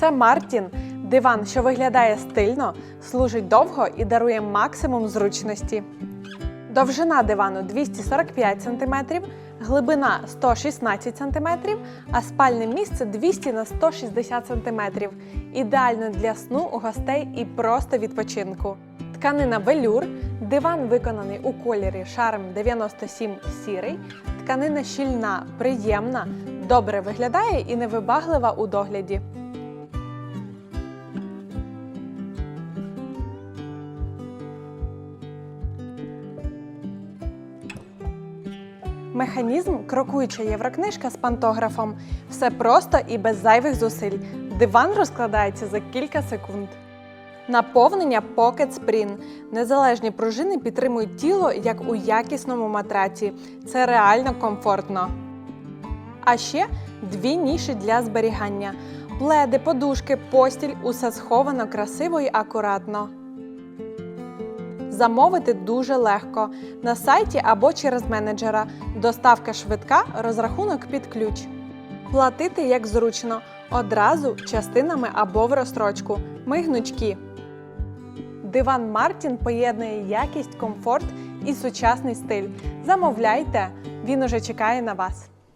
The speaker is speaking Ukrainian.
Це Мартін. Диван, що виглядає стильно, служить довго і дарує максимум зручності. Довжина дивану 245 см, глибина 116 см, а спальне місце 200 на 160 см. Ідеально для сну у гостей і просто відпочинку. Тканина велюр, диван виконаний у кольорі шарм 97 сірий. Тканина щільна, приємна, добре виглядає і невибаглива у догляді. Механізм крокуюча єврокнижка з пантографом. Все просто і без зайвих зусиль. Диван розкладається за кілька секунд. Наповнення Pocket Spring. Незалежні пружини підтримують тіло як у якісному матраці. Це реально комфортно. А ще дві ніші для зберігання. Пледи, подушки, постіль усе сховано красиво і акуратно. Замовити дуже легко на сайті або через менеджера. Доставка швидка, розрахунок під ключ. Платити як зручно, одразу частинами або в розстрочку. Ми гнучкі. Диван Мартін поєднує якість, комфорт і сучасний стиль. Замовляйте, він уже чекає на вас.